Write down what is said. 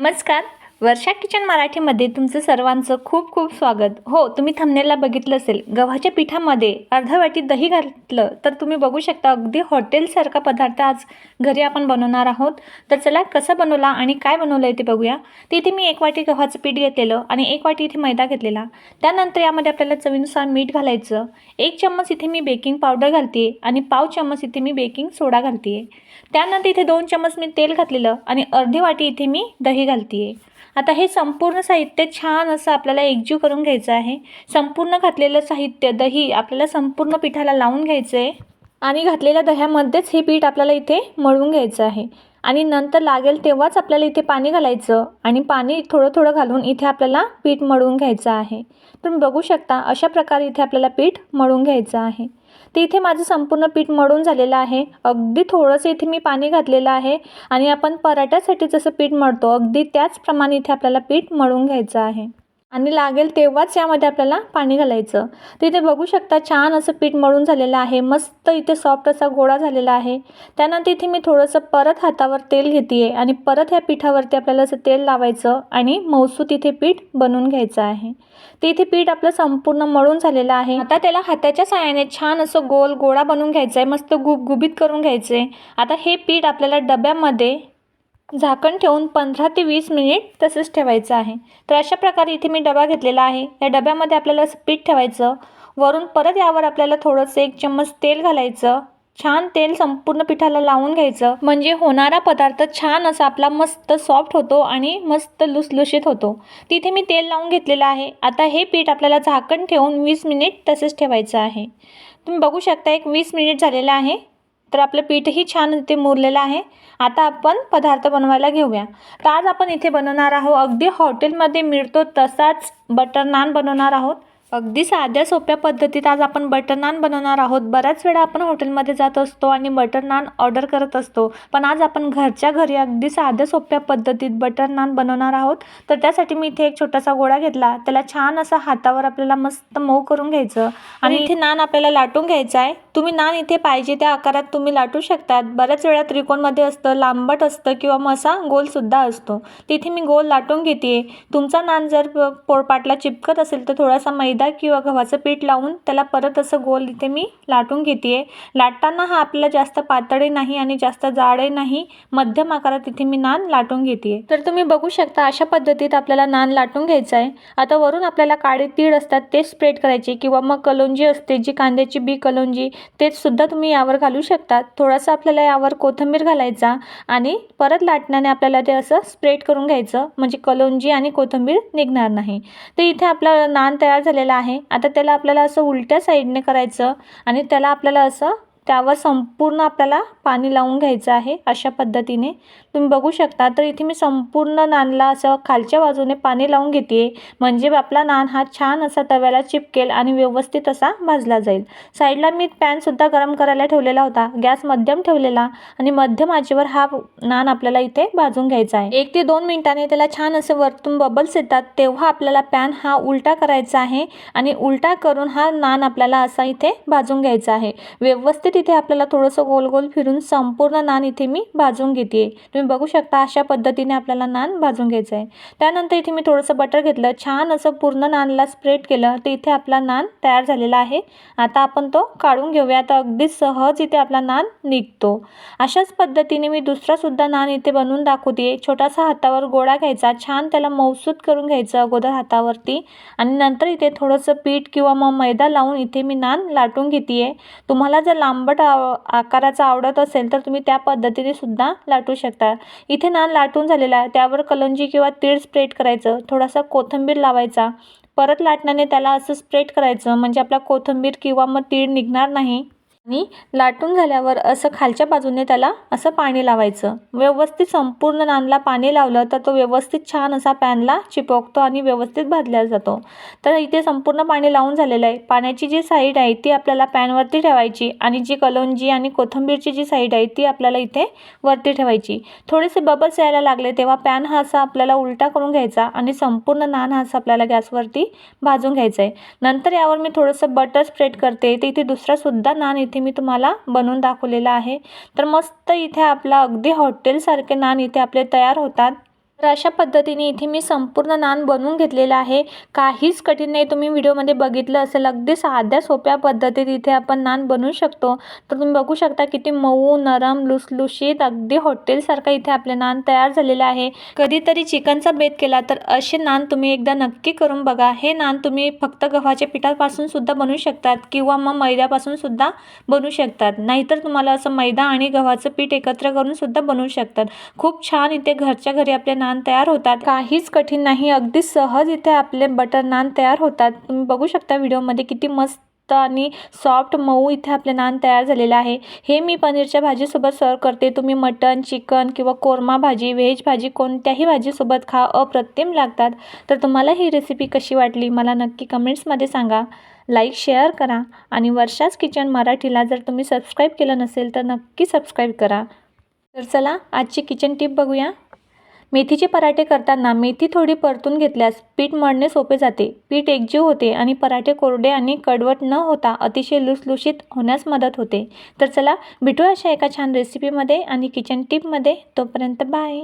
नमस्कार. वर्षा किचन मराठीमध्ये तुमचं सर्वांचं खूप खूप स्वागत. हो तुम्ही थंबनेलला बघितलं असेल. गव्हाच्या पिठामध्ये अर्धा वाटी दही घातलं तर तुम्ही बघू शकता अगदी हॉटेलसारखा पदार्थ आज घरी आपण बनवणार आहोत. तर चला कसं बनवला आणि काय बनवलं आहे ते बघूया. तर इथे मी एक वाटी गव्हाचं पीठ घेतलेलं आणि एक वाटी इथे मैदा घेतलेला. त्यानंतर यामध्ये आपल्याला चवीनुसार मीठ घालायचं. एक चम्मच इथे मी बेकिंग पावडर घालते आणि पाव चम्मच इथे मी बेकिंग सोडा घालते त्यानंतर इथे दोन चम्मच मी तेल घातलेलं आणि अर्धी वाटी इथे मी दही घालते आता हे संपूर्ण साहित्य छान असं आपल्याला एकजीव करून घ्यायचं आहे. संपूर्ण घातलेलं साहित्य दही आपल्याला संपूर्ण पिठाला लावून घ्यायचं आहे आणि घातलेल्या दह्यामध्येच हे पीठ आपल्याला इथे मळून घ्यायचं आहे. आणि नंतर लागेल तेव्हाच आपल्याला इथे पाणी घालायचं आणि पाणी थोडं थोडं घालून इथे आपल्याला पीठ मळून घ्यायचं आहे. तुम्ही बघू शकता अशा प्रकारे इथे आपल्याला पीठ मळून घ्यायचं आहे. तिथे इथे माझं संपूर्ण पीठ मळून झालेलं आहे. अगदी थोडंसं इथे मी पाणी घातलेलं आहे आणि आपण पराठ्यासाठी जसं पीठ मळतो अगदी त्याचप्रमाणे इथे आपल्याला पीठ मळून घ्यायचं आहे. आणि लागेल तेव्हाच यामध्ये आपल्याला पाणी घालायचं. तर इथे बघू शकता छान असं पीठ मळून झालेलं आहे. मस्त इथे सॉफ्ट असा गोळा झालेला आहे. त्यानंतर इथे मी थोडंसं परत हातावर तेल घेते आहे आणि परत ह्या पिठावरती आपल्याला असं तेल लावायचं आणि मौसूत इथे पीठ बनवून घ्यायचं आहे. ते इथे पीठ आपलं संपूर्ण मळून झालेलं आहे. आता त्याला हाताच्या साहाय्याने छान असं गोल गोळा बनवून घ्यायचं आहे मस्त गुबगुबीत करून घ्यायचं आहे आता हे पीठ आपल्याला डब्यामध्ये झाकण ठेवून पंधरा ते वीस मिनिट तसंच ठेवायचं आहे. तर अशा प्रकारे इथे मी डबा घेतलेला आहे. या डब्यामध्ये आपल्याला पीठ ठेवायचं. वरून परत यावर आपल्याला थोडंसं एक चम्मच तेल घालायचं. छान तेल संपूर्ण पिठाला लावून घ्यायचं. म्हणजे होणारा पदार्थ छान असा आपला मस्त सॉफ्ट होतो आणि मस्त लुसलुशीत होतो. तिथे मी तेल लावून घेतलेलं आहे. आता हे पीठ आपल्याला झाकण ठेवून वीस मिनिट तसेच ठेवायचं आहे. तुम्ही बघू शकता एक वीस मिनिट झालेलं आहे. तर आपलं पीठही छान इथे मुरलेलं आहे. आता आपण पदार्थ बनवायला घेऊया. तर आज आपण इथे बनवणार आहोत. अगदी हॉटेलमध्ये मिळतो तसाच बटर नान बनवणार आहोत. अगदी साध्या सोप्या पद्धतीत आज आपण बटर नान बनवणार आहोत. बऱ्याच वेळा आपण हॉटेलमध्ये जात असतो आणि बटर नान ऑर्डर करत असतो. पण आज आपण घरच्या घरी अगदी साध्या सोप्या पद्धतीत बटर नान बनवणार आहोत. तर त्यासाठी मी इथे एक छोटासा गोळा घेतला. त्याला छान असा हातावर आपल्याला मस्त मऊ करून घ्यायचं. आणि इथे नान आपल्याला लाटून घ्यायचं आहे. तुम्ही नान इथे पाहिजे त्या आकारात तुम्ही लाटू शकतात. बऱ्याच वेळा त्रिकोणमध्ये असतं लांबट असतं किंवा मग असा गोलसुद्धा असतो. तिथे मी गोल लाटून घेते तुमचा नान जर पोळपाटला चिपकत असेल तर थोडासा मैदा किंवा गव्हाचं पीठ लावून त्याला परत असं गोल इथे मी लाटून घेते आहे लाटताना हा आपला जास्त पातळी नाही आणि जास्त जाडही नाही. मध्यम आकारात इथे मी नान लाटून घेते आहे तर तुम्ही बघू शकता अशा पद्धतीत आपल्याला नान लाटून घ्यायचं आहे आता वरून आपल्याला काळे तीळ असतात ते स्प्रेड करायचे किंवा मग कलोंजी असते जी कांद्याची बी कलोंजी ते सुद्धा तुम्ही यावर घालू शकतात. थोडासा आपल्याला यावर कोथिंबीर घालायचा आणि परत लाटण्याने आपल्याला ते असं स्प्रेड करून घ्यायचं. म्हणजे कलोंजी आणि कोथिंबीर निघणार नाही. तर इथे आपला नान तयार झालेला आहे. आता त्याला आपल्याला असं उलट्या साईडने करायचं आणि त्याला आपल्याला असं त्यावर संपूर्ण आपल्याला पाणी लावून घ्यायचं आहे अशा पद्धतीने. तुम्ही बघू शकता तर इथे मी संपूर्ण नानला असं खालच्या बाजूने पाणी लावून घेते म्हणजे आपला नान हा छान असा तव्याला चिपकेल आणि व्यवस्थित असा भाजला जाईल. साईडला मी पॅनसुद्धा गरम करायला ठेवलेला होता. गॅस मध्यम ठेवलेला आणि मध्यम आचेवर हा नान आपल्याला इथे भाजून घ्यायचा आहे. एक ते दोन मिनिटाने त्याला छान असं वरतून बबल्स येतात तेव्हा आपल्याला पॅन हा उलटा करायचा आहे आणि उलटा करून हा नान आपल्याला असा इथे भाजून घ्यायचा आहे. व्यवस्थित तिथे आपल्याला थोडंसं गोल गोल फिरून संपूर्ण नान इथे मी भाजून घेते तुम्ही बघू शकता अशा पद्धतीने आपल्याला नान भाजून घ्यायचं आहे. त्यानंतर इथे मी थोडंसं बटर घेतलं. छान असं पूर्ण नानला स्प्रेड केलं. तर इथे आपला नान तयार झालेला आहे. आता आपण तो काढून घेऊया. तर अगदी सहज इथे आपला नान निघतो. अशाच पद्धतीने मी दुसरासुद्धा नान इथे बनवून दाखवते छोटासा हातावर गोळा घ्यायचा. छान त्याला मौसूद करून घ्यायचं अगोदर हातावरती. आणि नंतर इथे थोडंसं पीठ किंवा मग मैदा लावून इथे मी नान लाटून घेते आहे तुम्हाला जर लांब लांबट आकाराचा आवडत असेल तर तुम्ही त्या पद्धतीने सुद्धा लाटू शकता. इथे नान लाटून झालेला आहे. त्यावर कलंजी किंवा तीळ स्प्रेड करायचं. थोडासा कोथिंबीर लावायचा. परत लाटण्याने त्याला असं स्प्रेड करायचं. म्हणजे आपला कोथिंबीर किंवा मग तीळ निघणार नाही. आणि लाटून झाल्यावर असं खालच्या बाजूने त्याला असं पाणी लावायचं. व्यवस्थित संपूर्ण नानला पाणी लावलं तर तो व्यवस्थित छान असा पॅनला चिपकतो आणि व्यवस्थित भाजला जातो. तर इथे संपूर्ण पाणी लावून झालेलं आहे. पाण्याची जी साईड आहे ती आपल्याला पॅनवरती ठेवायची आणि जी कलोंजी आणि कोथिंबीरची जी साईड आहे ती आपल्याला इथे वरती ठेवायची. थोडेसे बबल्स यायला लागले तेव्हा पॅन हा असा आपल्याला उलटा करून घ्यायचा आणि संपूर्ण नान हा असा आपल्याला गॅसवरती भाजून घ्यायचा आहे. नंतर यावर मी थोडंसं बटर स्प्रेड करते. तर इथे दुसरासुद्धा नान इथे मी तुम्हाला बनवून दाखवलेला आहे. तर मस्त इथे आपला अगदी हॉटेलसारखे नान इथे आपले तयार होतात. तर अशा पद्धतीने इथे मी संपूर्ण नान बनवून घेतलेलं आहे. काहीच कठीण नाही. तुम्ही व्हिडिओमध्ये बघितलं असेल अगदी साध्या सोप्या पद्धतीत इथे आपण नान बनवू शकतो. तर तुम्ही बघू शकता किती मऊ नरम लुसलुशीत अगदी हॉटेलसारखा इथे आपले नान तयार झालेले आहे. कधीतरी चिकनचा बेत केला तर असे नान तुम्ही एकदा नक्की करून बघा. हे नान तुम्ही फक्त गव्हाच्या पिठापासून सुद्धा बनवू शकतात किंवा मग मैद्यापासून सुद्धा बनवू शकतात. नाहीतर तुम्हाला असं मैदा आणि गव्हाचं पीठ एकत्र करून सुद्धा बनवू शकतात. खूप छान इथे घरच्या घरी आपले नान तयार होतात. काहीच कठीण नाही. अगदी सहज इथे आपले बटर नान तयार होतात. तुम्ही बघू शकता व्हिडिओमध्ये किती मस्त आणि सॉफ्ट मऊ इथे आपले नान तयार झालेले आहे. हे मी पनीरच्या भाजीसोबत सर्व करते. तुम्ही मटन चिकन किंवा कोरमा भाजी व्हेज भाजी कोणत्याही भाजीसोबत खा. अप्रतिम लागतात. तर तुम्हाला ही रेसिपी कशी वाटली? मला नक्की कमेंट्समध्ये सांगा. लाईक शेअर करा. आणि वर्षाच किचन मराठीला जर तुम्ही सबस्क्राईब केलं नसेल तर नक्की सबस्क्राईब करा. तर चला आजची किचन टिप बघूया. मेथीचे पराठे करताना मेथी थोडी परतून घेतल्यास पीठ मळणे सोपे जाते. पीठ एकजीव होते आणि पराठे कोरडे आणि कडवट न होता अतिशय लुसलुशीत होण्यास मदत होते. तर चला भेटू अशा एका छान रेसिपीमध्ये आणि किचन टिपमध्ये तोपर्यंत बाय